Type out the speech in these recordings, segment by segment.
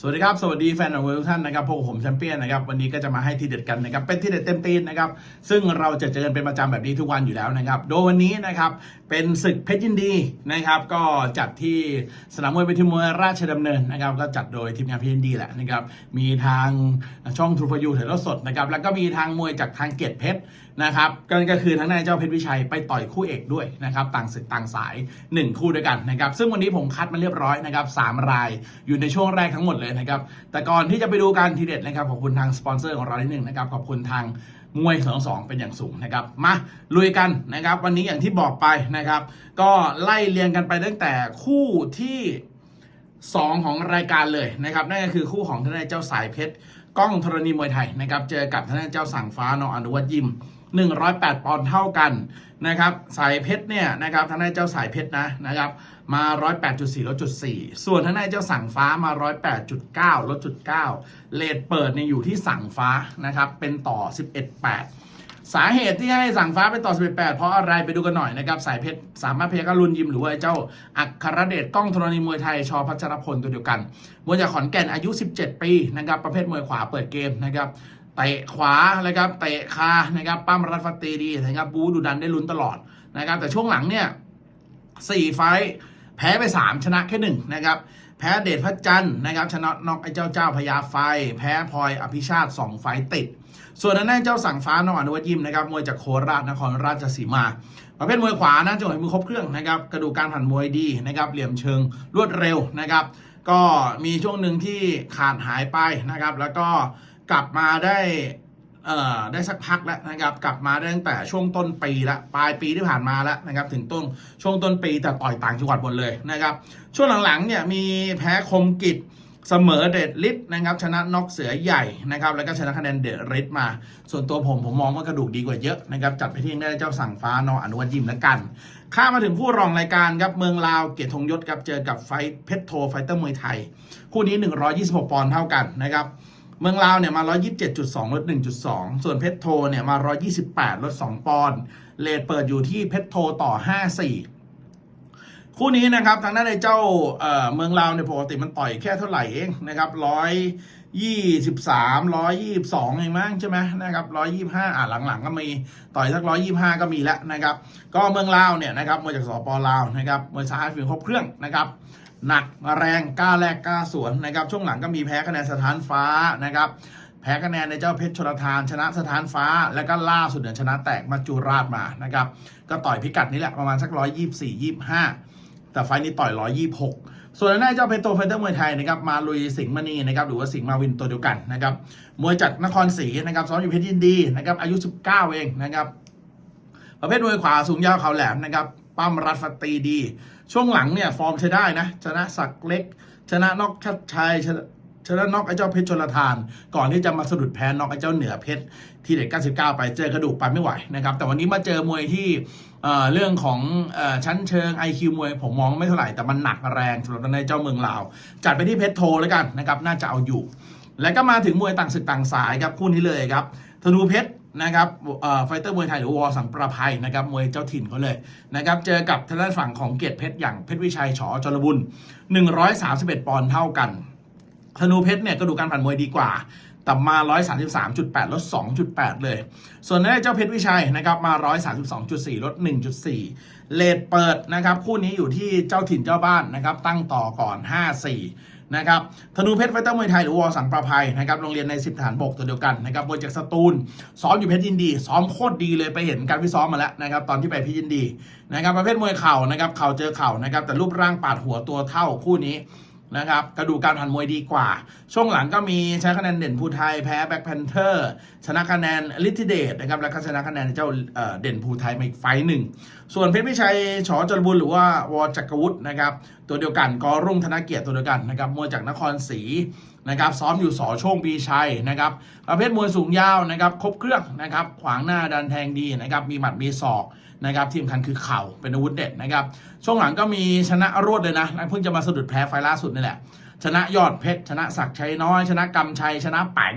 สวัสดีครับ สวัสดีแฟนของทุกท่านนะครับพวกผมแชมเปี้ยนนะครับวันนี้ก็จะมาให้ทีเด็ดกันนะครับเป็นทีเด็ดเต็มตีนนะครับซึ่งเราจะเจอกันเป็นประจำแบบนี้ทุกวันอยู่แล้วนะครับโดยวันนี้นะครับเป็นศึกเพชรยินดีนะครับก็จัดที่สนามมวยเวทีมวยราชดำเนินนะครับก็จัดโดยทีมงานเพชรยินดีแหละนะครับมีทางช่องทรูฟยูถ่ายทอดสดนะครับแล้วก็มีทางมวยจากทางเกียรติเพชรนะครับก็ก็คือทั้งนายเจ้าเพชรวิชัยไปต่อยคู่เอกด้วยนะครับต่างศึกต่างสาย 1 คู่ด้วยกันนะครับซึ่งวันนี้ผมคัดมาเรียบร้อยนะครับสามรายอยู่ในช่วงแรกทั้งหมดเลยนะครับ แต่ก่อนที่จะไปดูการทีเด็ดนะครับ ขอบคุณทางสปอนเซอร์ของเรานิดหนึ่งนะครับ ขอบคุณทางมวยสองสองเป็นอย่างสูงนะครับ มาลุยกันนะครับ วันนี้อย่างที่บอกไปนะครับ ก็ไล่เรียงกันไปตั้งแต่คู่ที่ 2 ของรายการเลยนะครับ นั่นก็คือคู่ของทนายเจ้าสายเพชรก้องธรณีมวยไทยนะครับ เจอกับทนายเจ้าสั่งฟ้านออนุวัตยิม 108 ปอนด์เท่ากัน นะครับสายเพชรเนี่ยนะครับทนายเจ้าสายเพชรนะนะครับมา 108.4ลดจุด4ส่วนทนายเจ้าสั่งฟ้ามา 108.9ลดจุด9เลทเปิดเนี่ยอยู่ที่สั่งฟ้านะครับเป็นต่อ 11.8 สาเหตุที่ให้สั่งฟ้าไปต่อ 11 8 เพราะอะไรไปดูกันหน่อยนะครับสายเพชรสามารถพยากรุณยิมหรือว่าเจ้าอัครเดชกล้องธรณีมวยไทยชอพัชรพลตัวเดียวกันมวยจากขอนแก่นอายุ 17 ปีนะครับประเภทมวยขวาเปิดเกมนะครับ เตะขวานะครับเตะคานะครับปั้มรัดฟัดตีดีนะครับบูดูดันได้ลุ้นตลอดนะครับ แต่ช่วงหลังเนี่ยสี่ไฟแพ้ไป 3 ชนะแค่หนึ่งนะครับ แพ้เดชพระจันทร์นะครับ ชนะน็อกไอ้เจ้าเจ้าพญาไฟ แพ้พลอยอภิชาติ 2 ไฟติด ส่วนนั้นเจ้าสั่งฟ้านองอนุวัตยิมนะครับมวยจากโคราชนครราชสีมา ประเภทมวยขวานะจังหวะมือครบเครื่องนะครับ กระดูกการผ่านมวยดีนะครับ เหลี่ยมเชิงรวดเร็วนะครับ ก็มีช่วงหนึ่งที่ขาดหายไปนะครับ แล้วก็ กลับมาได้เอ่อได้สักพักแล้วนะครับกลับมาได้ตั้งแต่ช่วงต้นปีละปลายปีที่ผ่านมาแล้วนะครับถึงต้นช่วงต้นปีแต่ต่อยต่างจังหวัดหมดเลยนะครับช่วงหลังๆเนี่ยมีแพ้คมกิจเสมอเดดลิศนะครับชนะน็อกเสือใหญ่นะครับแล้วก็ชนะคะแนนเดดริศมา ส่วนตัวผมผมมองว่ากระดูกดีกว่าเยอะนะครับจัดไปที่ได้เจ้าสั่งฟ้านออนุวัตยิมแล้วกัน ข้ามาถึงผู้รองรายการครับเมืองลาวเกียรติธงยศครับเจอกับไฟเพชรโทไฟเตอร์มวยไทย คู่นี้ 126 ปอนด์เท่ากันนะครับ เมืองลาวเนี่ยมา 127.2 ลด 1.2 ส่วนเพชรโทเนี่ยมา 128 ลด 2 ปอนด์เลทเปิดอยู่ที่เพชรโทต่อ 54 คู่นี้นะครับ ทางด้านในเจ้าเอ่อเมืองลาวเนี่ยปกติมันต่อยแค่เท่าไหร่เองนะครับ123 122เองมั้งใช่ไหมนะครับ125อะหลังๆ ก็มีต่อยสัก125ก็มีแล้วนะครับ ก็เมืองลาวเนี่ยนะครับมาจากสปลาวนะครับมวยซ้ายฝีมือครบเครื่องนะครับ หนักแรงกล้าแลกกล้าสวนนะครับช่วงหลังก็มีแพ้คะแนนสถานฟ้านะครับแพ้คะแนนในเจ้าเพชรชลทาน ชนะสถานฟ้า แล้วก็ล่าสุดเนี่ยชนะแตกมาจูราชมานะครับก็ต่อยพิกัดนี้แหละประมาณสักร้อยยี่สี่ยี่ห้าแต่ไฟนี้ต่อยร้อยยี่หกส่วนในเจ้าเพชรโตไฟเตอร์มวยไทยนะครับมาลุยสิงห์มณีนะครับหรือว่าสิงห์มาวินตัวเดียวกันนะครับมวยจากนครศรีนะครับซ้อมอยู่เพชรยินดีนะครับอายุ 19 เองนะครับประเภทมวยขวาสูงยาวเขาแหลมนะครับ ปั้มรัดฟัดตีดี ช่วงหลังเนี่ยฟอร์มใช้ได้นะ ชนะศักเล็ก ชนะนอกชัดชัยชนะชนะนอกไอ้เจ้าเพชรชลทาน ก่อนที่จะมาสะดุดแพ้นอกไอ้เจ้าเหนือเพชรที่เด็ก99 ไปเจอกระดูกไปไม่ไหวนะครับแต่วันนี้มาเจอมวยที่เเรื่องของอชั้นเชิง IQ มวยผมมองไม่เท่าไหร่แต่มันหนักแรงสำหรับในเจ้าเมืองลาว จัดไปที่เพชรโทแล้วกันนะครับน่าจะเอาอยู่ แล้วก็มาถึงมวยต่างศึกต่างสายครับคู่นี้เลยครับธนูเพชร นะครับไฟเตอร์มวยไทยหรือวอสังประภัยนะครับมวยเจ้าถิ่นเขาเลยนะครับเจอกับทางด้านฝั่งของเกียรติเพชรอย่างเพชรวิชัยฉอจรบุญ 131 ปอนด์เท่ากันธนูเพชรเนี่ยกระดูการผ่านมวยดีกว่าต่มา 133.8 ลด 2.8 เลย ส่วนในเจ้าเพชรวิชัยนะครับมา 132.4 ลด 1.4 เลทเปิดนะครับ คู่นี้อยู่ที่เจ้าถิ่นเจ้าบ้านนะครับ ตั้งต่อก่อน 5-4 นะครับธนูเพชรไฟเตอร์มวยไทยหรือวอสังประภัยนะครับโรงเรียนในสิบฐานบกตัวเดียวกันนะครับมวยจากสตูลซ้อมอยู่เพชรยินดี ซ้อมโคตรดีเลยไปเห็นการพิซ้อมมาแล้วนะครับตอนที่ไปเพชรยินดีนะครับประเภทมวยเข่านะครับเข่าเจอเข่านะครับแต่รูปร่างปาดหัวตัวเท่าคู่นี้ นะครับกระดูกการผ่านมวยดีกว่า ช่วงหลังก็มีใช้คะแนนเด่นภูไทยแพ้แบ็คแพนเทอร์ชนะคะแนนลิทิเดตนะครับแล้วก็ชนะคะแนนเจ้าเด่นภูไทยมาอีกไฟหนึ่ง ส่วนเพชรพิชัยชอจรบุญหรือว่าวอจักรวุฒินะครับตัวเดียวกันกอรุ่งธนเกียรติตัวเดียวกันนะครับมวยจากนครศรีนะครับซ้อมอยู่สอโชคปีชัยนะครับประเภทมวยสูงยาวนะครับครบเครื่องนะครับขวางหน้าดันแทงดีนะครับมีหมัดมีศอกนะครับที่สำคัญคือเข่าเป็นอาวุธเด็ดนะครับช่วงหลังก็มีชนะรวดเลยนะเพิ่งจะมาสะดุดแพ้ไฟล์ล่าสุดนี่แหละชนะยอดเพชรชนะศักชัยน้อย ชนะกำชัยชนะแป๋ง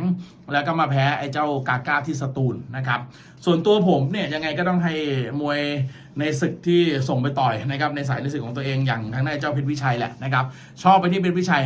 แล้วก็มาแพ้ไอ้เจ้ากาก้าที่สตูลนะครับ ส่วนตัวผมเนี่ยยังไงก็ต้องให้มวยในศึกที่ส่งไปต่อยนะครับในสายในศึกของตัวเองอย่างทางด้านเจ้าเพชรวิชัยแหละนะครับชอบไปที่เพชรวิชัย